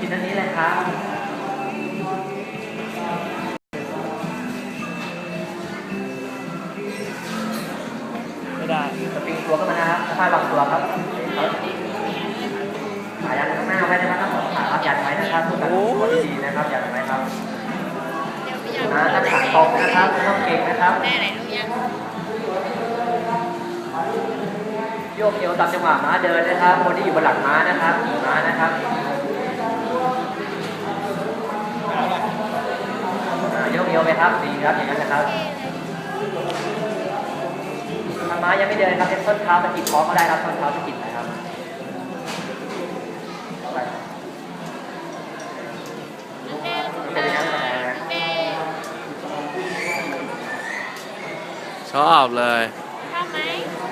กินอันนี้เลยครับ ไม่ได้สปริงตัวก็มานะครับค่อยๆวางตัวครับขายันข้างหน้าไว้นะครับทั้งสองขาครับยันไว้นะครับเพื่อการตัวที่ดีนะครับยันไว้ครับอ่าถ้าขาตรงนะครับไม่ต้องเก่งนะครับแม่ไหนรู้ยังโยกเอวตามจังหวะม้าเดินนะครับ คนที่อยู่บนหลังม้านะครับขี่ม้านะครับอ่าโยกเอวไปครับดีครับอย่างนั้นนะครับถ้าม้ายังไม่เดินครับเอ็นส้นเท้าสะกิดท้องก็ได้ครับส้นเท้าสะกิดนะครับไปเป็นอย่างนั้นนะชอบเลยอ